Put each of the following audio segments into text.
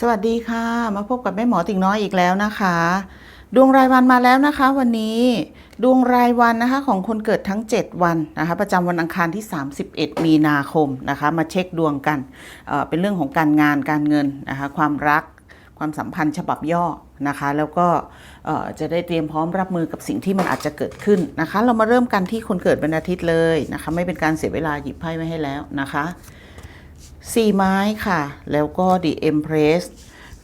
สวัสดีค่ะ มาพบกับแม่หมอติ่งน้อยอีกแล้วนะคะ ดวงรายวันมาแล้วนะคะ วันนี้ดวงรายวันนะคะของคนเกิดทั้ง 7 วันนะคะประจำวันอังคารที่ 31 มีนาคมนะคะ มาเช็คดวงกันเเป็นเรื่องของการงานการเงินนะคะความรักความสัมพันธ์ฉบับย่อนะคะ แล้วก็จะได้เตรียมพร้อมรับมือกับสิ่งที่มันอาจจะเกิดขึ้นนะคะ เรามาเริ่มกันที่คนเกิดวันอาทิตย์เลยนะคะ ไม่เป็นการเสียเวลาหยิบไพ่ไว้ให้แล้วนะคะ สี่ไม้ค่ะ แล้วก็ The Empress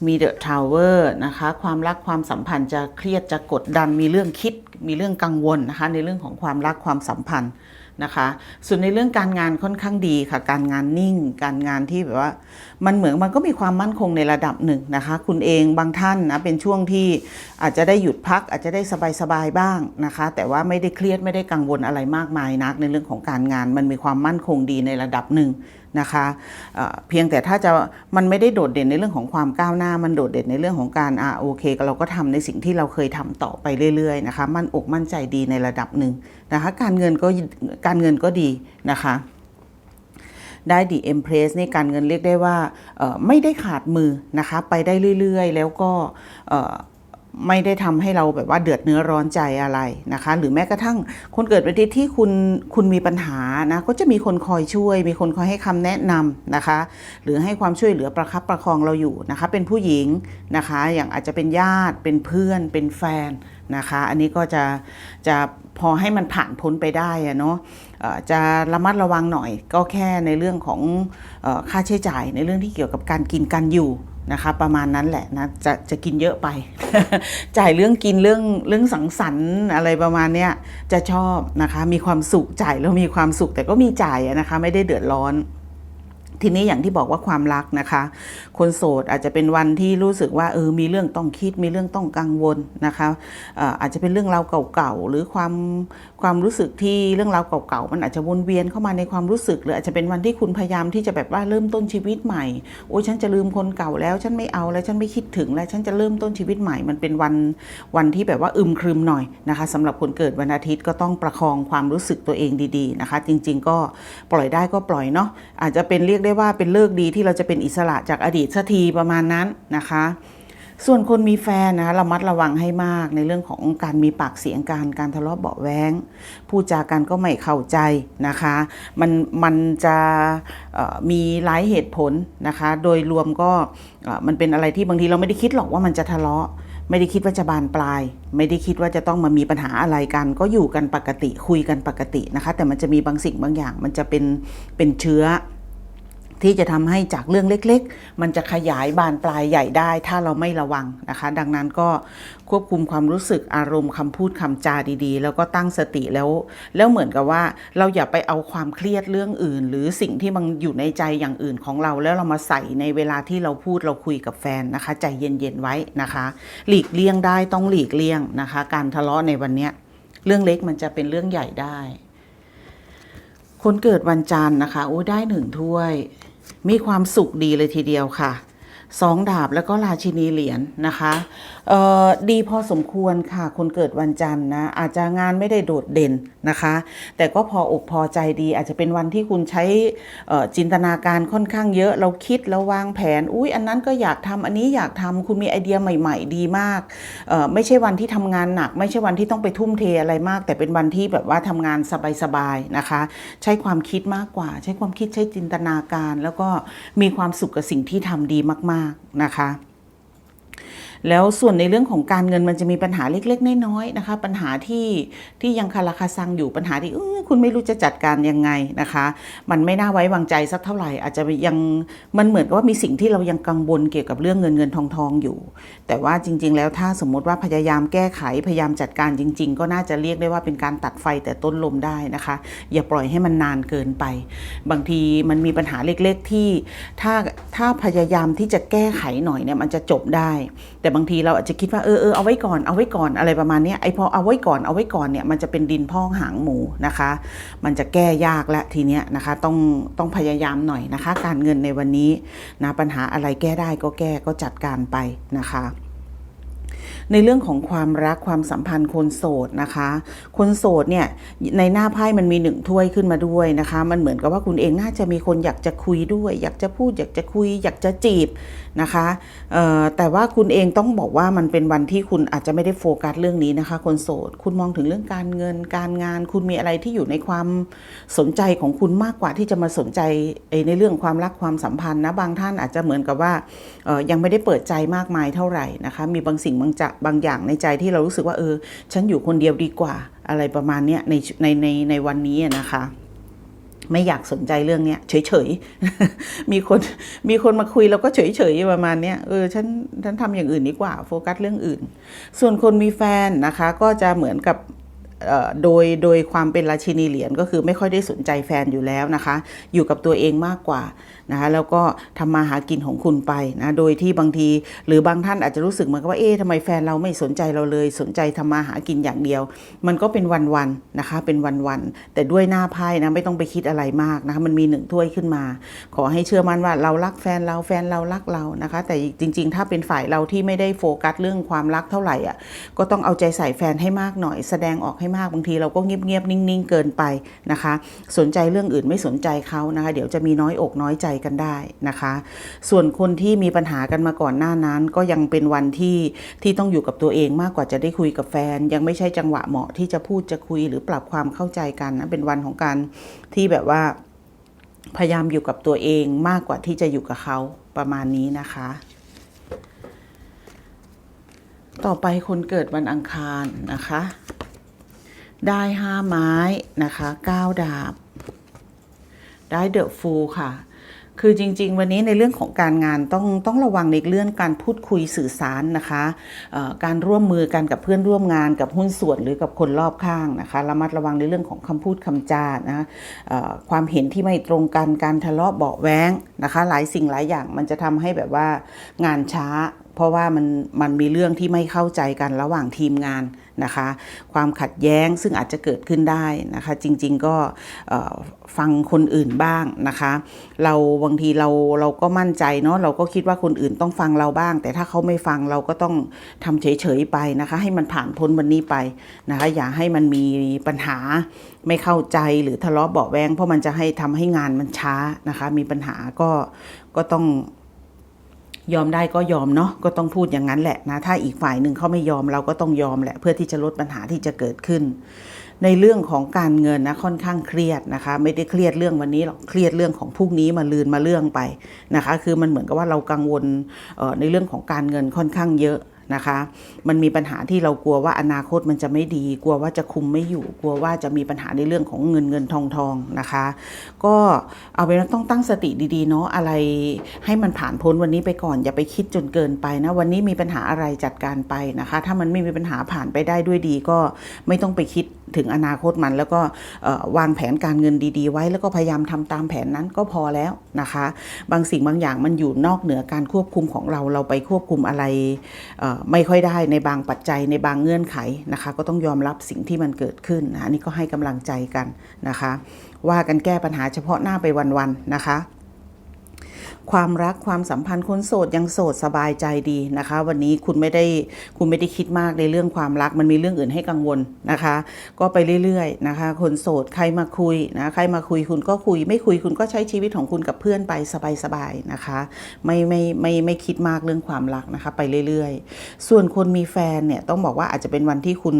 มี The Tower นะคะ ความรักความสัมพันธ์จะเครียดจะกดดันมีเรื่องคิดมีเรื่องกังวลนะคะ ในเรื่องของความรักความสัมพันธ์นะคะ ส่วนในเรื่องการงานค่อนข้างดีค่ะ การงานนิ่ง การงานที่แบบว่า มันเหมือนมันก็มีความมั่นคงในระดับหนึ่งนะคะ คุณเองบางท่านนะเป็นช่วงที่อาจจะได้หยุดพัก อาจจะได้สบายๆบ้างนะคะ แต่ว่าไม่ได้เครียดไม่ได้กังวลอะไรมากมายนัก ในเรื่องของการงานมันมีความมั่นคงดีในระดับหนึ่ง นะคะเอ่อเพียงแต่ถ้าจะมันไม่ได้โดดเด่นในเรื่องของความก้าวหน้า มันโดดเด่นในเรื่องของการอ่าโอเคเราก็ทำในสิ่งที่เราเคยทำต่อไปเรื่อยๆนะคะมั่นอกมั่นใจดีในระดับหนึ่งนะคะการเงินก็การเงินก็ดีนะคะได้ดีเอ็มเพรสนี่การเงินเรียกได้ว่าไม่ได้ขาดมือนะคะไปได้เรื่อยๆ แล้วก็ ไม่ได้ทำให้เราแบบว่าเดือดเนื้อร้อนใจอะไรนะคะ หรือแม้กระทั่งคนเกิดวันอาทิตย์ที่คุณคุณมีปัญหานะก็จะมีคนคอยช่วย มีคนคอยให้คำแนะนำนะคะ หรือให้ความช่วยเหลือประคับประคองเราอยู่นะคะ เป็นผู้หญิงนะคะ อย่างอาจจะเป็นญาติเป็นเพื่อน เป็นแฟนนะคะ อันนี้ก็จะจะพอให้มันผ่านพ้นไปได้อะเนาะจะระมัดระวังหน่อยก็แค่ในเรื่องของอค่าใช้จ่ายในเรื่องที่เกี่ยวกับการกินการอยู่ นะคะประมาณนั้นแหละนะจะจะกินเยอะไป จ่ายเรื่องกินเรื่องเรื่องสังสรรค์อะไรประมาณเนี้ยจะชอบนะคะมีความสุขจ่ายแล้วมีความสุขแต่ก็มีจ่ายนะคะไม่ได้เดือดร้อน ทีนี้อย่างที่บอกว่าความรักนะคะ คนโสดอาจจะเป็นวันที่รู้สึกว่าเออมีเรื่องต้องคิดมีเรื่องต้องกังวลนะคะอออาจจะเป็นเรื่องราวเก่าๆหรือความความรู้สึกที่เรื่องราวเก่าๆมันอาจจะวนเวียนเข้ามาในความรู้สึก หรืออาจจะเป็นวันที่คุณพยายามที่จะแบบว่าเริ่มต้นชีวิตใหม่โอ้ยฉันจะลืมคนเก่าแล้วฉันไม่เอาแล้วฉันไม่คิดถึงแล้วฉันจะเริ่มต้นชีวิตใหม่ มันเป็นวันวันที่แบบว่าอึมครึมหน่อยนะคะสำหรับคนเกิดวันอาทิตย์ก็ต้องประคองความรู้สึกตัวเองดีๆนะคะ จริง ๆ ก็ปล่อยได้ก็ปล่อยเนาะอาจจะเป็นเรียกได้ว่าเป็นเลิกดีที่เราจะเป็นอิสระจากอดีตสักทีประมาณนั้นนะคะ ส่วนคนมีแฟนนะคะระมัดระวังให้มากในเรื่องของการมีปากเสียงการการทะเลาะเบาแว้งพูดจากันก็ไม่เข้าใจนะคะ มันมันจะมีหลายเหตุผลนะคะ โดยรวมก็มันเป็นอะไรที่บางทีเราไม่ได้คิดหรอกว่ามันจะทะเลาะไม่ได้คิดว่าจะบานปลาย ไม่ได้คิดว่าจะต้องมามีปัญหาอะไรกัน ก็อยู่กันปกติคุยกันปกตินะคะ แต่มันจะมีบางสิ่งบางอย่าง มันจะเป็นเป็นเชื้อ ที่จะทำให้จากเรื่องเล็กๆ มันจะขยายบานปลายใหญ่ได้ ถ้าเราไม่ระวังนะคะ ดังนั้นก็ควบคุมความรู้สึกอารมณ์คำพูดคำจาดีๆ แล้วก็ตั้งสติแล้ว แล้วเหมือนกับว่าเราอย่าไปเอาความเครียดเรื่องอื่น หรือสิ่งที่มันอยู่ในใจอย่างอื่นของเรา แล้วเรามาใส่ในเวลาที่เราพูดเราคุยกับแฟนนะคะ ใจเย็นๆไว้นะคะ หลีกเลี่ยงได้ต้องหลีกเลี่ยงนะคะ การทะเลาะในวันนี้เรื่องเล็กมันจะเป็นเรื่องใหญ่ได้คนเกิดวันจันทร์นะคะ โอ้ได้หนึ่งถ้วย มีความสุขดีเลยทีเดียวค่ะ สองดาบแล้วก็ราชินีเหรียญนะคะเอ่อดีพอสมควรค่ะ คนเกิดวันจันทร์นะ อาจจะงานไม่ได้โดดเด่นนะคะ แต่ก็พออกพอใจดี อาจจะเป็นวันที่คุณใช้จินตนาการค่อนข้างเยอะเราคิดแล้ววางแผน อุ้ยอันนั้นก็อยากทำอันนี้อยากทำคุณมีไอเดียใหม่ ๆ ดีมากเอ่อไม่ใช่วันที่ทำงานหนัก ไม่ใช่วันที่ต้องไปทุ่มเทอะไรมาก แต่เป็นวันที่แบบว่าทำงานสบายๆนะคะ ใช้ความคิดมากกว่า ใช้ความคิดใช้จินตนาการ แล้วก็มีความสุขกับสิ่งที่ทำดีมากๆนะคะ แล้วส่วนในเรื่องของการเงินมันจะมีปัญหาเล็กๆน้อยๆนะคะ ปัญหาที่ที่ยังคาราคาซังอยู่ปัญหาที่เอ้ยคุณไม่รู้จะจัดการยังไงนะคะ มันไม่น่าไว้วางใจสักเท่าไหร่ อาจจะยังมันเหมือนกับว่ามีสิ่งที่เรายังกังวลเกี่ยวกับเรื่องเงินเงินทองทองอยู่ แต่ว่าจริง ๆ แล้วถ้าสมมติว่าพยายามแก้ไขพยายามจัดการจริง ๆ ก็น่าจะเรียกได้ว่าเป็นการตัดไฟแต่ต้นลมได้นะคะ อย่าปล่อยให้มันนานเกินไป บางทีมันมีปัญหาเล็ก ๆ ที่ถ้าถ้าพยายามที่จะแก้ไขหน่อยเนี่ยมันจะจบได้ แต่บางทีเราอาจจะคิดว่าเออเออเอาไว้ก่อนเอาไว้ก่อนอะไรประมาณนี้ไอพอเอาไว้ก่อนเอาไว้ก่อนเนี่ยมันจะเป็นดินพองหางหมูนะคะ มันจะแก้ยากและทีเนี้ยนะคะต้องต้องพยายามหน่อยนะคะ การเงินในวันนี้นะปัญหาอะไรแก้ได้ก็แก้ก็จัดการไปนะคะ ในเรื่องของความรักความสัมพันธ์คนโสดนะคะ คนโสดเนี่ยในหน้าไพ่มันมีหนึ่งถ้วยขึ้นมาด้วยนะคะ มันเหมือนกับว่าคุณเองน่าจะมีคนอยากจะคุยด้วย อยากจะพูดอยากจะคุย อยากจะจีบนะคะแต่ว่าคุณเองต้องบอกว่ามันเป็นวันที่คุณอาจจะไม่ได้โฟกัสเรื่องนี้นะคะ คนโสดคุณมองถึงเรื่องการเงินการงาน คุณมีอะไรที่อยู่ในความสนใจของคุณมากกว่าที่จะมาสนใจในเรื่องความรักความสัมพันธ์นะบางท่านอาจจะเหมือนกับว่ายังไม่ได้เปิดใจมากมายเท่าไหร่นะคะ มีบางสิ่งบางจะบางอย่างในใจที่เรารู้สึกว่าเออ ฉันอยู่คนเดียวดีกว่าอะไรประมาณเนี้ยในในในในวันนี้นะคะไม่อยากสนใจเรื่องเนี้ยเฉยๆ มีคนมีคนมาคุยเราก็เฉยๆประมาณเนี้ยเออฉันฉันทำอย่างอื่นดีกว่า โฟกัสเรื่องอื่น ส่วนคนมีแฟนนะคะ ก็จะเหมือนกับ โดยโดยความเป็นราชินีเหรียญก็คือไม่ค่อยได้สนใจแฟนอยู่แล้วนะคะ อยู่กับตัวเองมากกว่านะคะแล้วก็ทำมาหากินของคุณไปนะโดยที่บางที หรือบางท่านอาจจะรู้สึกเหมือนกับว่าเอ๊ะทำไมแฟนเราไม่สนใจเราเลยสนใจทำมาหากินอย่างเดียว มันก็เป็นวันๆนะคะเป็นวันๆแต่ด้วยหน้าไพ่นะไม่ต้องไปคิดอะไรมากนะคะมันมีหนึ่งถ้วยขึ้นมา ขอให้เชื่อมั่นว่าเรารักแฟนเราแฟนเรารักเรานะคะ แต่จริง ๆ ถ้าเป็นฝ่ายเราที่ไม่ได้โฟกัสเรื่องความรักเท่าไหร่อะก็ต้องเอาใจใส่แฟนให้มากหน่อย แสดงออกให้มากบางทีเราก็เงียบๆนิ่ง ๆ เกินไปนะคะ สนใจเรื่องอื่นไม่สนใจเขานะคะ เดี๋ยวจะมีน้อยอกน้อยใจกันได้นะคะ ส่วนคนที่มีปัญหากันมาก่อนหน้านั้น ก็ยังเป็นวันที่ที่ต้องอยู่กับตัวเองมากกว่าจะได้คุยกับแฟน ยังไม่ใช่จังหวะเหมาะที่จะพูดจะคุยหรือปรับความเข้าใจกันนะเป็นวันของการที่แบบว่าพยายามอยู่กับตัวเองมากกว่าที่จะอยู่กับเขาประมาณนี้นะคะ ต่อไปคนเกิดวันอังคารนะคะ ได้ห้าไม้นะคะเก้าดาบ ได้เดอะฟูลค่ะ คือจริง ๆ วันนี้ในเรื่องของการงานต้องต้องระวังในเรื่องการพูดคุยสื่อสารนะคะการร่วมมือกันกับเพื่อนร่วมงานกับหุ้นส่วนหรือกับคนรอบข้างนะคะระมัดระวังในเรื่องของคำพูดคำจานะความเห็นที่ไม่ตรงกันการทะเลาะเบาะแว้งนะคะ หลายสิ่งหลายอย่างมันจะทำให้แบบว่างานช้า เพราะว่ามันมันมีเรื่องที่ไม่เข้าใจกันระหว่างทีมงานนะคะ ความขัดแย้งซึ่งอาจจะเกิดขึ้นได้นะคะ จริง ๆก็ฟังคนอื่นบ้างนะคะ เราบางทีเราเราก็มั่นใจเนาะเราก็คิดว่าคนอื่นต้องฟังเราบ้าง แต่ถ้าเขาไม่ฟังเราก็ต้องทำเฉยๆไปนะคะ ให้มันผ่านพ้นวันนี้ไปนะคะ อย่าให้มันมีปัญหาไม่เข้าใจหรือทะเลาะเบาแวงเพราะมันจะให้ทำให้งานมันช้านะคะ มีปัญหาก็ก็ต้อง ยอมได้ก็ยอมเนาะก็ต้องพูดอย่างนั้นแหละนะถ้าอีกฝ่ายหนึ่งเขาไม่ยอมเราก็ต้องยอมแหละเพื่อที่จะลดปัญหาที่จะเกิดขึ้น ในเรื่องของการเงินนะค่อนข้างเครียดนะคะ ไม่ได้เครียดเรื่องวันนี้หรอกเครียดเรื่องของพรุ่งนี้มาลืนมาเรื่องไปนะคะ คือมันเหมือนกับว่าเรากังวลในเรื่องของการเงินค่อนข้างเยอะ นะคะ มันมีปัญหาที่เรากลัวว่าอนาคตมันจะไม่ดี กลัวว่าจะคุมไม่อยู่ กลัวว่าจะมีปัญหาในเรื่องของเงินเงินทองทองนะคะ ก็เอาเป็นว่าต้องตั้งสติดีๆเนาะอะไรให้มันผ่านพ้นวันนี้ไปก่อนอย่าไปคิดจนเกินไปนะ วันนี้มีปัญหาอะไรจัดการไปนะคะ ถ้ามันไม่มีปัญหาผ่านไปได้ด้วยดีก็ไม่ต้องไปคิด ถึงอนาคตมันแล้วก็วางแผนการเงินดีๆ ไว้ แล้วก็พยายามทำตามแผนนั้นก็พอแล้วนะคะ บางสิ่งบางอย่างมันอยู่นอกเหนือการควบคุมของเราเราไปควบคุมอะไรไม่ค่อยได้ในบางปัจจัยในบางเงื่อนไขนะคะ ก็ต้องยอมรับสิ่งที่มันเกิดขึ้นนะอันนี้ก็ให้กำลังใจกันนะคะ ว่ากันแก้ปัญหาเฉพาะหน้าไปวันๆนะคะ ความรักความสัมพันธ์คนโสดยังโสดสบายใจดีนะคะ วันนี้คุณไม่ได้คุณไม่ได้คิดมากในเรื่องความรักมันมีเรื่องอื่นให้กังวลนะคะ ก็ไปเรื่อยๆนะคะ คนโสดใครมาคุยนะใครมาคุยคุณก็คุย ไม่คุยคุณก็ใช้ชีวิตของคุณกับเพื่อนไปสบายๆนะคะ ไม่ไม่ไม่ไม่คิดมากเรื่องความรักนะคะ ไปเรื่อยๆ ส่วนคนมีแฟนเนี่ยต้องบอกว่าอาจจะเป็นวันที่คุณ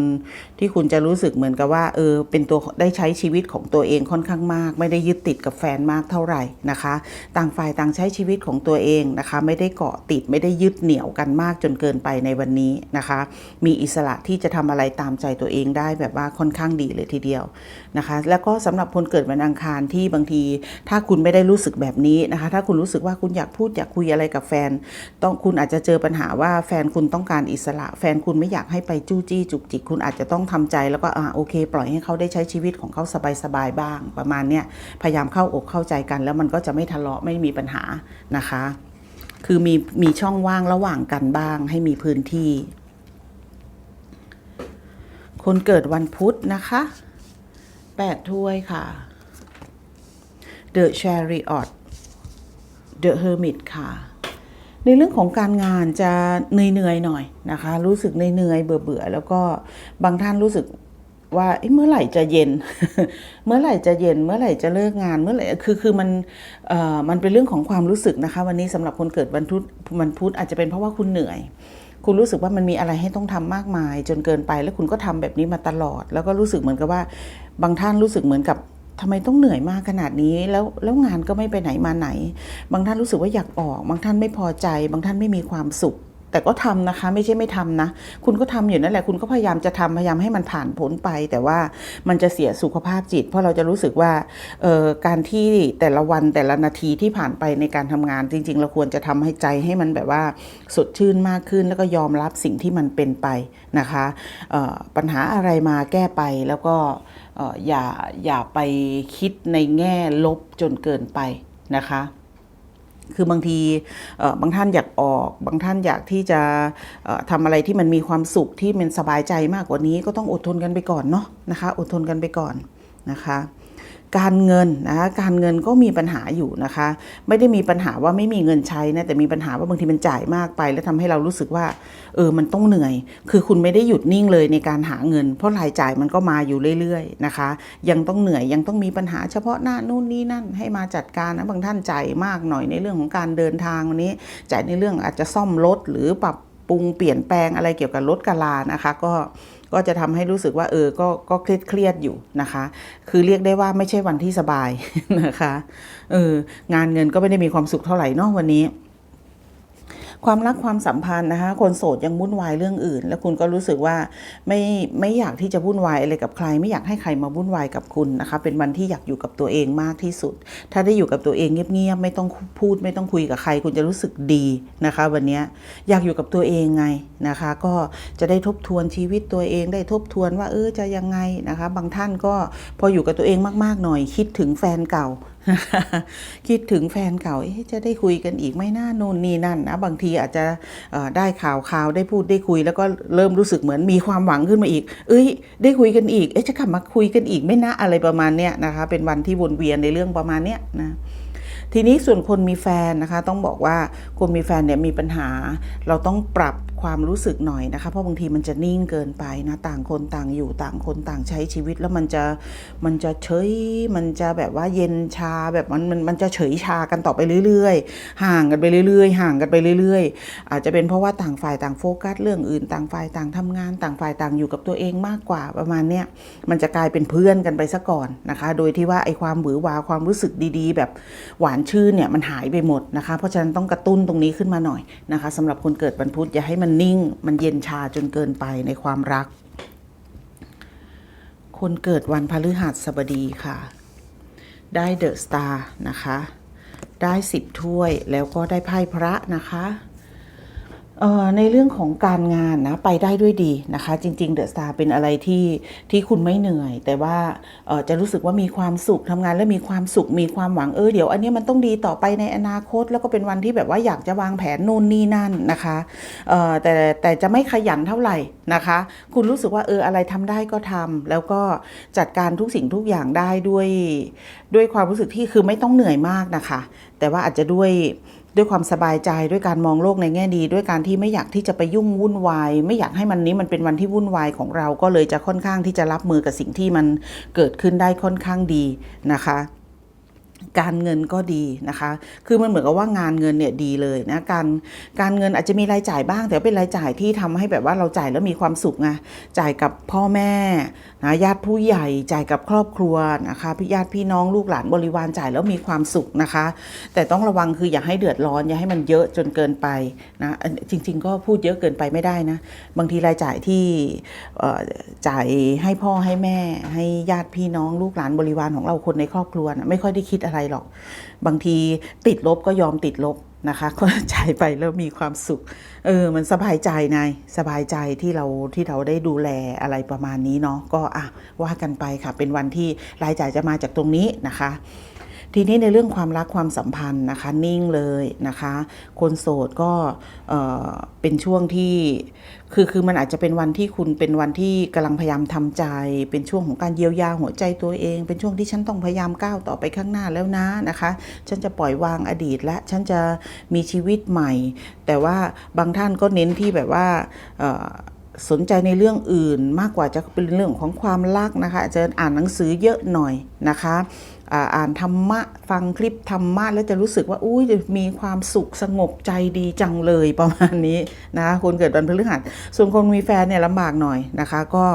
ที่คุณจะรู้สึกเหมือนกับว่าเออเป็นตัวได้ใช้ชีวิตของตัวเองค่อนข้างมาก ไม่ได้ยึดติดกับแฟนมากเท่าไหร่นะคะ ต่างฝ่ายต่างใช้ชีชีวิตของตัวเองนะคะ ไม่ได้เกาะติดไม่ได้ยึดเหนี่ยวกันมากจนเกินไปในวันนี้นะคะ มีอิสระที่จะทำอะไรตามใจตัวเองได้แบบว่าค่อนข้างดีเลยทีเดียวนะคะ แล้วก็สำหรับคนเกิดวันอังคารที่บางที ถ้าคุณไม่ได้รู้สึกแบบนี้นะคะ ถ้าคุณรู้สึกว่าคุณอยากพูดอยากคุยอะไรกับแฟน ต้องคุณอาจจะเจอปัญหาว่าแฟนคุณต้องการอิสระ แฟนคุณไม่อยากให้ไปจู้จี้จุกจิกคุณอาจจะต้องทำใจแล้วก็อ่าโอเค ปล่อยให้เขาได้ใช้ชีวิตของเขาสบายๆบ้าง ประมาณเนี้ยพยายามเข้าอกเข้าใจกัน แล้วมันก็จะไม่ทะเลาะไม่มีปัญหานะคะ คือมีมีช่องว่างระหว่างกันบ้างให้มีพื้นที่ คนเกิดวันพุธนะคะแปดถ้วยค่ะ The Chariot The Hermit ค่ะ ในเรื่องของการงานจะเหนื่อยๆหน่อยนะคะ รู้สึกเหนื่อยๆเบื่อๆแล้วก็บางท่านรู้สึก ว่าเมื่อไหร่จะเย็น เมื่อไหร่จะเย็น เมื่อไหร่จะเลิกงาน เมื่อไหร่คือคือมันอ่อมันเป็นเรื่องของความรู้สึกนะคะ วันนี้สำหรับคนเกิดวันพุธวันพุธอาจจะเป็นเพราะว่าคุณเหนื่อย คุณรู้สึกว่ามันมีอะไรให้ต้องทำมากมาย จนเกินไปแล้วคุณก็ทำแบบนี้มาตลอด แล้วก็รู้สึกเหมือนกับว่าบางท่านรู้สึกเหมือนกับทำไมต้องเหนื่อยมากขนาดนี้แล้วแล้วงานก็ไม่ไปไหนมาไหน บางท่านรู้สึกว่าอยากออก บางท่านไม่พอใจ บางท่านไม่มีความสุข แต่ก็ทำนะคะไม่ใช่ไม่ทำนะ คุณก็ทำอยู่นั่นแหละคุณก็พยายามจะทำพยายามให้มันผ่านพ้นไป แต่ว่ามันจะเสียสุขภาพจิต เพราะเราจะรู้สึกว่าการที่แต่ละวันแต่ละนาทีที่ผ่านไปในการทำงานจริง ๆ เราควรจะทำให้ใจให้มันแบบว่าสดชื่นมากขึ้น แล้วก็ยอมรับสิ่งที่มันเป็นไปนะคะปัญหาอะไรมาแก้ไปแล้วก็อย่าอย่าไปคิดในแง่ลบจนเกินไปนะคะ คือบางทีบางท่านอยากออก บางท่านอยากที่จะเอ่อทำอะไรที่มันมีความสุขที่มันสบายใจมากกว่านี้ก็ต้องอดทนกันไปก่อนเนาะนะคะ อดทนกันไปก่อนนะคะ การเงินนะคะการเงินก็มีปัญหาอยู่นะคะ ไม่ได้มีปัญหาว่าไม่มีเงินใช้นะแต่มีปัญหาว่าบางทีมันจ่ายมากไป แล้วทำให้เรารู้สึกว่า เออมันต้องเหนื่อย คือคุณไม่ได้หยุดนิ่งเลยในการหาเงิน เพราะรายจ่ายมันก็มาอยู่เรื่อยๆนะคะ ยังต้องเหนื่อยยังต้องมีปัญหาเฉพาะหน้านู่นนี่นั่นให้มาจัดการนะบางท่านจ่ายมากหน่อยในเรื่องของการเดินทางวันนี้จ่ายในเรื่องอาจจะซ่อมรถหรือปรับปรุงเปลี่ยนแปลงอะไรเกี่ยวกับรถกะลานะคะ ก็ ก็จะทำให้รู้สึกว่าเออก็ก็เครียดเครียดๆอยู่นะคะ คือเรียกได้ว่าไม่ใช่วันที่สบายนะคะเอองานเงินก็ไม่ได้มีความสุขเท่าไหร่เนอะวันนี้ ความรักความสัมพันธ์นะคะ คนโสดยังวุ่นวายเรื่องอื่น แล้วคุณก็รู้สึกว่าไม่ไม่อยากที่จะวุ่นวายอะไรกับใคร ไม่อยากให้ใครมาวุ่นวายกับคุณนะคะ เป็นวันที่อยากอยู่กับตัวเองมากที่สุด ถ้าได้อยู่กับตัวเองเงียบๆไม่ต้องพูด ไม่ต้องคุยกับใคร คุณจะรู้สึกดีนะคะ วันนี้อยากอยู่กับตัวเองไงนะคะ ก็จะได้ทบทวนชีวิตตัวเอง ได้ทบทวนว่าเออจะยังไงนะคะ บางท่านก็พออยู่กับตัวเองมากๆหน่อย คิดถึงแฟนเก่า คิดถึงแฟนเก่าเอ๊ะจะได้คุยกันอีกไหม่น่าโน่นนี่นั่นนะบางทีอาจจะได้ข่าวข่าวได้พูดได้คุย แล้วก็เริ่มรู้สึกเหมือนมีความหวังขึ้นมาอีก เอ้ย ได้คุยกันอีก เอ๊ะจะกลับมาคุยกันอีกไหม่นะอะไรประมาณเนี้ยนะคะ เป็นวันที่วนเวียนในเรื่องประมาณเนี้ยนะทีนี้ส่วนคนมีแฟนนะคะ ต้องบอกว่าคนมีแฟนเนี่ยมีปัญหา เราต้องปรับ ความรู้สึกหน่อยนะคะ เพราะบางทีมันจะนิ่งเกินไปนะ ต่างคนต่างอยู่ต่างคนต่างใช้ชีวิตแล้วมันจะมันจะเฉยมันจะแบบว่าเย็นชาแบบมันมันมันจะเฉยชากันต่อไปเรื่อยๆ ห่างกันไปเรื่อยๆ ห่างกันไปเรื่อยๆ อาจจะเป็นเพราะว่าต่างฝ่ายต่างโฟกัสเรื่องอื่นต่างฝ่ายต่างทำงาน ต่างฝ่ายต่างอยู่กับตัวเองมากกว่าประมาณเนี้ยมันจะกลายเป็นเพื่อนกันไปซะก่อนนะคะ โดยที่ว่าไอ้ความหวือหวาความรู้สึกดีๆ แบบหวานชื่นเนี่ยมันหายไปหมดนะคะ เพราะฉะนั้นต้องกระตุ้นตรงนี้ขึ้นมาหน่อยนะคะสำหรับคนเกิดวันพุธอย่าให้มันนิ่งมันเย็นชาจนเกินไปในความรัก คนเกิดวันพฤหัสบดีค่ะ ได้เดอะสตาร์นะคะ ได้สิบถ้วยแล้วก็ได้ไพ่พระนะคะ ในเรื่องของการงานนะไปได้ด้วยดีนะคะ จริงๆเดอะสตาร์เป็นอะไรที่ที่คุณไม่เหนื่อย แต่ว่าจะรู้สึกว่ามีความสุขทำงานแล้วมีความสุขมีความหวังเออเดี๋ยวอันนี้มันต้องดีต่อไปในอนาคต แล้วก็เป็นวันที่แบบว่าอยากจะวางแผนนู่นนี่นั่นนะคะแต่แต่จะไม่ขยันเท่าไหร่นะคะ คุณรู้สึกว่าเอออะไรทำได้ก็ทำแล้วก็จัดการทุกสิ่งทุกอย่างได้ด้วย ด้วยความรู้สึกที่คือไม่ต้องเหนื่อยมากนะคะ แต่ว่าอาจจะด้วย ด้วยความสบายใจด้วยการมองโลกในแง่ดี ด้วยการที่ไม่อยากที่จะไปยุ่งวุ่นวาย ไม่อยากให้มันนี้มันเป็นวันที่วุ่นวายของเราก็เลยจะค่อนข้างที่จะรับมือกับสิ่งที่มันเกิดขึ้นได้ค่อนข้างดีนะคะ การเงินก็ดีนะคะ คือมันเหมือนกับว่างานเงินเนี่ยดีเลยนะการการเงินอาจจะมีรายจ่ายบ้าง แต่เป็นรายจ่ายที่ทำให้แบบว่าเราจ่ายแล้วมีความสุขไงจ่ายกับพ่อแม่นะญาติผู้ใหญ่จ่ายกับครอบครัวนะคะพี่ญาติพี่น้องลูกหลานบริวารจ่ายแล้วมีความสุขนะคะ แต่ต้องระวังคืออย่าให้เดือดร้อนอย่าให้มันเยอะจนเกินไปนะจริง ๆ ก็พูดเยอะเกินไปไม่ได้นะบางทีรายจ่ายที่จ่ายให้พ่อให้แม่ ให้ญาติพี่น้องลูกหลานบริวารของเราคนในครอบครัวนะไม่ค่อยได้คิดอะไรหรอก บางทีติดลบก็ยอมติดลบนะคะก็จ่ายไปแล้วมีความสุข เออ มันสบายใจนายสบายใจที่เราที่เราได้ดูแลอะไรประมาณนี้เนาะก็อะว่ากันไปค่ะ เป็นวันที่รายจ่ายจะมาจากตรงนี้นะคะ ทีนี้ในเรื่องความรักความสัมพันธ์นะคะนิ่งเลยนะคะ คนโสดก็เเป็นช่วงที่คือคือมันอาจจะเป็นวันที่คุณเป็นวันที่กำลังพยายามทำใจ เป็นช่วงของการเยียวยาหัวใจตัวเอง เป็นช่วงที่ฉันต้องพยายามก้าวต่อไปข้างหน้าแล้วนะนะคะ ฉันจะปล่อยวางอดีตและฉันจะมีชีวิตใหม่ แต่ว่าบางท่านก็เน้นที่แบบว่าสนใจในเรื่องอื่นมากกว่าจะเป็นเรื่องของความรักนะคะอาจจะอ่านหนังสือเยอะหน่อยนะคะ อ่านธรรมะฟังคลิปธรรมะแล้วจะรู้สึกว่าอุ้ยมีความสุขสงบใจดีจังเลยประมาณนี้นะคะคนเกิดวันพฤหัสส่วนคนมีแฟนเนี่ยลำบากหน่อยนะคะก็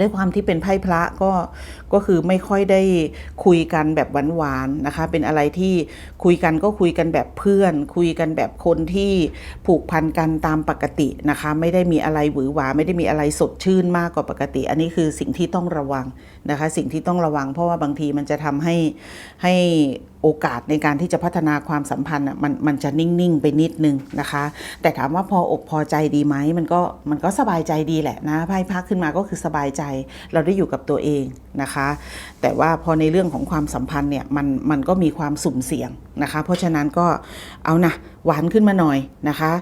ด้วยความที่เป็นไพ่พระก็ก็คือไม่ค่อยได้คุยกันแบบหวานๆนะคะ เป็นอะไรที่คุยกันก็คุยกันแบบเพื่อน คุยกันแบบคนที่ผูกพันกันตามปกตินะคะ ไม่ได้มีอะไรหวือหวา ไม่ได้มีอะไรสดชื่นมากกว่าปกติ อันนี้คือสิ่งที่ต้องระวังนะคะ สิ่งที่ต้องระวัง เพราะว่าบางทีมันจะทำให้ให้โอกาสในการที่จะพัฒนาความสัมพันธ์มันมันจะนิ่ง ๆ ไปนิดนึงนะคะ แต่ถามว่าพออกพอใจดีไหมมันก็มันก็สบายใจดีแหละนะไพ่พักขึ้นมาก็คือสบายใจ เราได้อยู่กับตัวเองนะคะแต่ว่าพอในเรื่องของความสัมพันธ์เนี่ยมันมันก็มีความสุ่มเสี่ยงนะคะ เพราะฉะนั้นก็เอานะหวานขึ้นมาหน่อยนะคะ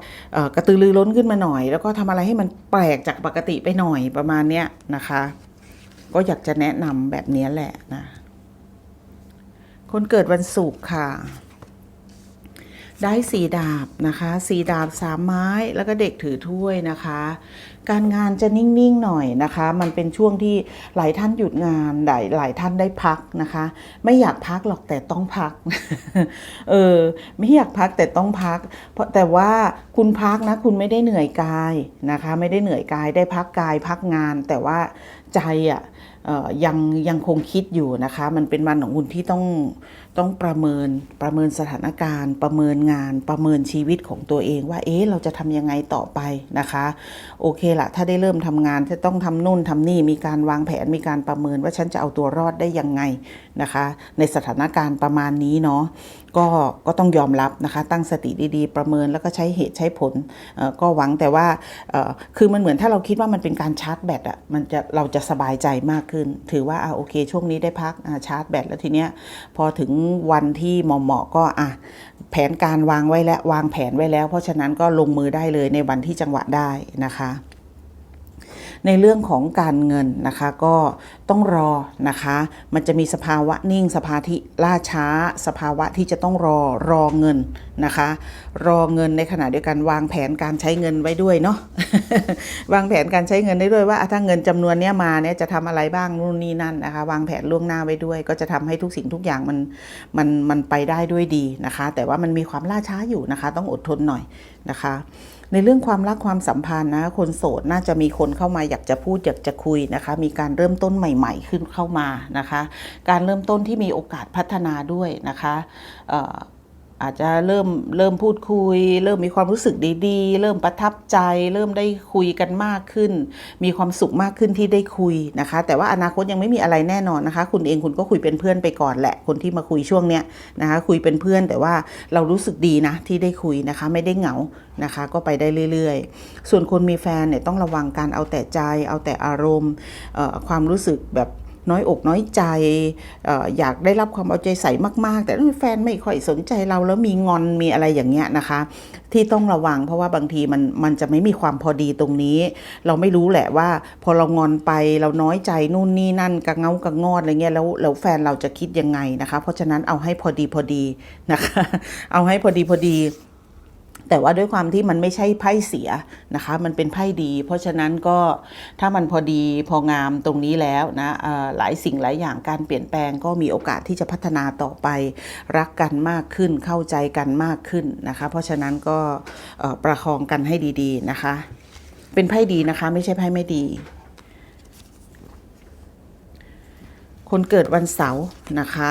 กระตือรือร้นขึ้นมาหน่อย แล้วก็ทำอะไรให้มันแปลกจากปกติไปหน่อยประมาณเนี้ยนะคะ ก็อยากจะแนะนำแบบนี้แหละนะคนเกิดวันศุกร์ค่ะ ได้สีดาบนะคะสีดาบสามไม้แล้วก็เด็กถือถ้วยนะคะ การงานจะนิ่ง ๆ หน่อยนะคะ มันเป็นช่วงที่หลายท่านหยุดงานหลายหลายท่านได้พักนะคะ ไม่อยากพักหรอกแต่ต้องพักเออไม่อยากพักแต่ต้องพัก เพราะแต่ว่าคุณพักนะคุณไม่ได้เหนื่อยกายนะคะ ไม่ได้เหนื่อยกายได้พักกายพักงาน แต่ว่าใจอะเอ่อยังยังคงคิดอยู่นะคะ มันเป็นวันของคุณที่ต้อง ต้องประเมินประเมินสถานการณ์ ประเมินงานประเมินชีวิตของตัวเองว่าเอ๊ะเราจะทำยังไงต่อไปนะคะ โอเคละถ้าได้เริ่มทำงานจะต้องทำนู่นทำนี่มีการวางแผนมีการประเมินว่าฉันจะเอาตัวรอดได้ยังไงนะคะ ในสถานการณ์ประมาณนี้เนาะก็ก็ต้องยอมรับนะคะ ตั้งสติดีๆ ประเมินแล้วก็ใช้เหตุใช้ผลก็หวังแต่ว่าคือมันเหมือนถ้าเราคิดว่ามันเป็นการชาร์จแบตอะมันจะเราจะสบายใจมากขึ้น ถือว่าอ่าโอเค ช่วงนี้ได้พักชาร์จแบตแล้วทีเนี้ยพอถึงวันที่เหมาะๆก็อะแผนการวางไว้แล้ววางแผนไว้แล้ว เพราะฉะนั้นก็ลงมือได้เลยในวันที่จังหวะได้นะคะ ในเรื่องของการเงินนะคะก็ต้องรอนะคะ มันจะมีสภาวะนิ่ง สภาธิล่าช้า สภาวะที่จะต้องรอรอเงินนะคะ รอเงินในขณะเดียวกันวางแผนการใช้เงินไว้ด้วยเนาะวางแผนการใช้เงินได้ด้วยว่าถ้าเงินจำนวนเนี้ยมาเนี่ยจะทำอะไรบ้างนู่นนี่นั่นนะคะ วางแผนล่วงหน้าไว้ด้วย ก็จะทำให้ทุกสิ่งทุกอย่างมันมันมันไปได้ด้วยดีนะคะ แต่ว่ามันมีความล่าช้าอยู่นะคะ ต้องอดทนหน่อยนะคะ ในเรื่องความรักความสัมพันธ์นะคนโสดน่าจะมีคนเข้ามาอยากจะพูดอยากจะคุยนะคะ มีการเริ่มต้นใหม่ ๆ ขึ้นเข้ามานะคะ การเริ่มต้นที่มีโอกาสพัฒนาด้วยนะคะ อาจจะเริ่มเริ่มพูดคุย เริ่มมีความรู้สึกดีๆ เริ่มประทับใจ เริ่มได้คุยกันมากขึ้น มีความสุขมากขึ้นที่ได้คุยนะคะ แต่ว่าอนาคตยังไม่มีอะไรแน่นอนนะคะ คุณเองคุณก็คุยเป็นเพื่อนไปก่อนแหละ คนที่มาคุยช่วงเนี้ยนะคะ คุยเป็นเพื่อนแต่ว่าเรารู้สึกดีนะที่ได้คุยนะคะ ไม่ได้เหงานะคะ ก็ไปได้เรื่อย ๆ ส่วนคนมีแฟนเนี่ยต้องระวังการเอาแต่ใจ เอาแต่อารมณ์ความรู้สึกแบบ น้อยอกน้อยใจอออยากได้รับความเอาใจใส่มาก ๆ แต่แฟนไม่ค่อยสนใจเราแล้วมีงอนมีอะไรอย่างเงี้ยนะคะ ที่ต้องระวังเพราะว่าบางทีมันมันจะไม่มีความพอดีตรงนี้ เราไม่รู้แหละว่า พอเรางอนไปเราน้อยใจนู่นนี่นั่นกระเงากระงอดอะไรเงี้ยแล้วแล้วแฟนเราจะคิดยังไงนะคะ เพราะฉะนั้นเอาให้พอดีพอดีนะคะ เอาให้พอดีพอดี แต่ว่าด้วยความที่มันไม่ใช่ไพ่เสียนะคะ มันเป็นไพ่ดี เพราะฉะนั้นก็ถ้ามันพอดีพองามตรงนี้แล้วนะหลายสิ่งหลายอย่างการเปลี่ยนแปลงก็มีโอกาสที่จะพัฒนาต่อไป รักกันมากขึ้นเข้าใจกันมากขึ้นนะคะ เพราะฉะนั้นก็ประคองกันให้ดีๆนะคะ เป็นไพ่ดีนะคะ ไม่ใช่ไพ่ไม่ดี คนเกิดวันเสาร์นะคะ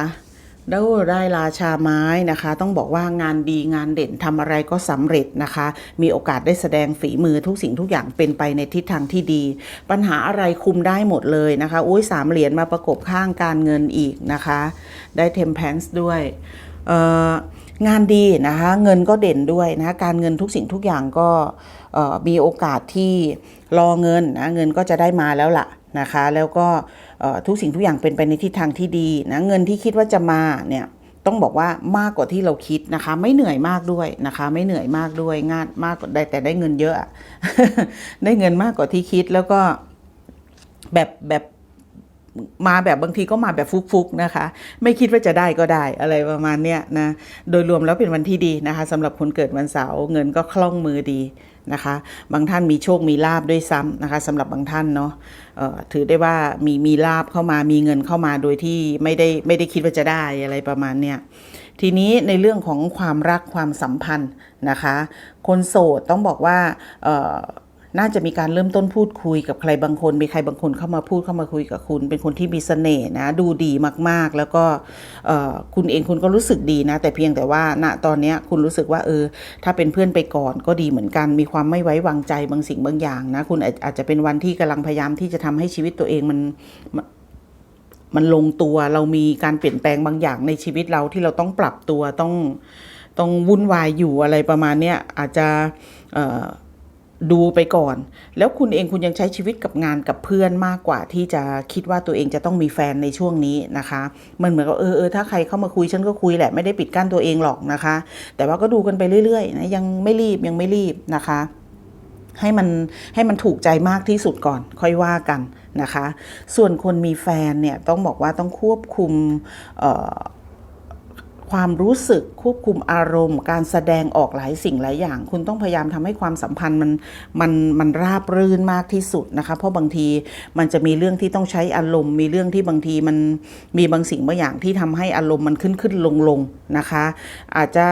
แล้วได้ราชาไม้นะคะ ต้องบอกว่างานดีงานเด่นทำอะไรก็สำเร็จนะคะ มีโอกาสได้แสดงฝีมือทุกสิ่งทุกอย่างเป็นไปในทิศทางที่ดี ปัญหาอะไรคุมได้หมดเลยนะคะ อุ้ยสามเหรียญมาประกบข้างการเงินอีกนะคะ ได้เทมเพนส์ด้วยงานดีนะคะเงินก็เด่นด้วยนะะการเงินทุกสิ่งทุกอย่างก็มีโอกาสที่รอเงินนะเงินก็จะได้มาแล้วล่ะนะคะ แล้วก็ ทุกสิ่งทุกอย่างเป็นไปในทิศทางที่ดีนะเงินที่คิดว่าจะมาเนี่ยต้องบอกว่ามากกว่าที่เราคิดนะคะ ไม่เหนื่อยมากด้วยนะคะ ไม่เหนื่อยมากด้วยงานมากกว่าได้แต่ได้เงินเยอะอะ ได้เงินมากกว่าที่คิดแล้วก็แบบแบบมาแบบบางทีก็มาแบบฟุกๆนะคะ ไม่คิดว่าจะได้ก็ได้อะไรประมาณเนี้ยนะโดยรวมแล้วเป็นวันที่ดีนะคะสำหรับคนเกิดวันเสาร์เงินก็คล่องมือดี นะคะ บางท่านมีโชคมีลาบด้วยซ้ำนะคะสำหรับบางท่านเนาะถือได้ว่ามีมีลาบเข้ามามีเงินเข้ามาโดยที่ไม่ได้ไม่ได้คิดว่าจะได้อะไรประมาณเนี้ยทีนี้ในเรื่องของความรักความสัมพันธ์นะคะ คนโสดต้องบอกว่า น่าจะมีการเริ่มต้นพูดคุยกับใครบางคน มีใครบางคนเข้ามาพูดเข้ามาคุยกับคุณ เป็นคนที่มีเสน่ห์นะดูดีมากๆ แล้วก็คุณเองคุณก็รู้สึกดีนะ แต่เพียงแต่ว่าณตอนนี้คุณรู้สึกว่าเออถ้าเป็นเพื่อนไปก่อนก็ดีเหมือนกัน มีความไม่ไว้วางใจบางสิ่งบางอย่างนะคุณอาจจะเป็นวันที่กำลังพยายามที่จะทำให้ชีวิตตัวเองมันมันลงตัวเรามีการเปลี่ยนแปลงบางอย่างในชีวิตเราที่เราต้องปรับตัวต้องต้องวุ่นวายอยู่อะไรประมาณเนี้ยอาจจะ ดูไปก่อน แล้วคุณเองคุณยังใช้ชีวิตกับงานกับเพื่อนมากกว่า ที่จะคิดว่าตัวเองจะต้องมีแฟนในช่วงนี้นะคะ มันเหมือนกับเออเออถ้าใครเข้ามาคุยฉันก็คุยแหละไม่ได้ปิดกั้นตัวเองหรอกนะคะ แต่ว่าก็ดูกันไปเรื่อยๆนะยังไม่รีบยังไม่รีบนะคะให้มันให้มันถูกใจมากที่สุดก่อนค่อยว่ากันนะคะ ส่วนคนมีแฟนเนี่ยต้องบอกว่าต้องควบคุมเอ่อ ความรู้สึกควบคุมอารมณ์ การแสดงออกหลายสิ่งหลายอย่าง คุณต้องพยายามทำให้ความสัมพันธ์มันมันมันราบรื่นมากที่สุดนะคะ เพราะบางทีมันจะมีเรื่องที่ต้องใช้อารมณ์ มีเรื่องที่บางทีมันมีบางสิ่งบางอย่างที่ทำให้อารมณ์มันขึ้นขึ้นลงลงนะคะ อาจจะ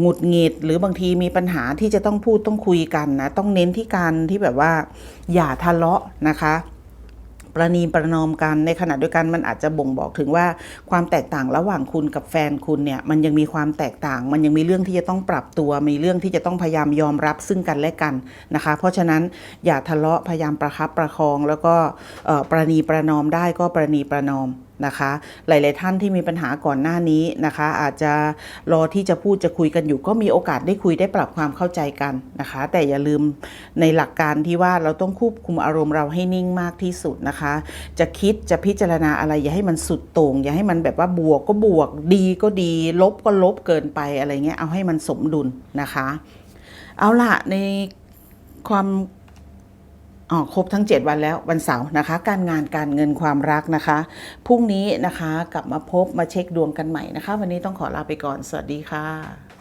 หงุดหงิดหรือบางทีมีปัญหาที่จะต้องพูดต้องคุยกันนะต้องเน้นที่การที่แบบว่าอย่าทะเลาะนะคะ ประนีประนอมกันในขณะเดียวกันมันอาจจะบ่งบอกถึงว่าความแตกต่างระหว่างคุณกับแฟนคุณเนี่ยมันยังมีความแตกต่าง มันยังมีเรื่องที่จะต้องปรับตัว มีเรื่องที่จะต้องพยายามยอมรับซึ่งกันและกันนะคะ เพราะฉะนั้นอย่าทะเลาะพยายามประคับประคอง แล้วก็ประนีประนอมได้ก็ประนีประนอม นะคะ หลาย ๆ ท่านที่มีปัญหาก่อนหน้านี้นะคะ อาจจะรอที่จะพูดจะคุยกันอยู่ ก็มีโอกาสได้คุยได้ปรับความเข้าใจกันนะคะ แต่อย่าลืมในหลักการที่ว่าเราต้องควบคุมอารมณ์เราให้นิ่งมากที่สุดนะคะ จะคิดจะพิจารณาอะไรอย่าให้มันสุดโต่งอย่าให้มันแบบว่าบวกก็บวกดีก็ดี ลบก็ลบเกินไปอะไรเงี้ยเอาให้มันสมดุลนะคะ เอาละในความ ครบทั้ง 7 วันแล้ววันเสาร์นะคะ การงานการเงินความรักนะคะพรุ่งนี้นะคะกลับมาพบมาเช็คดวงกันใหม่นะคะ วันนี้ต้องขอลาไปก่อน สวัสดีค่ะ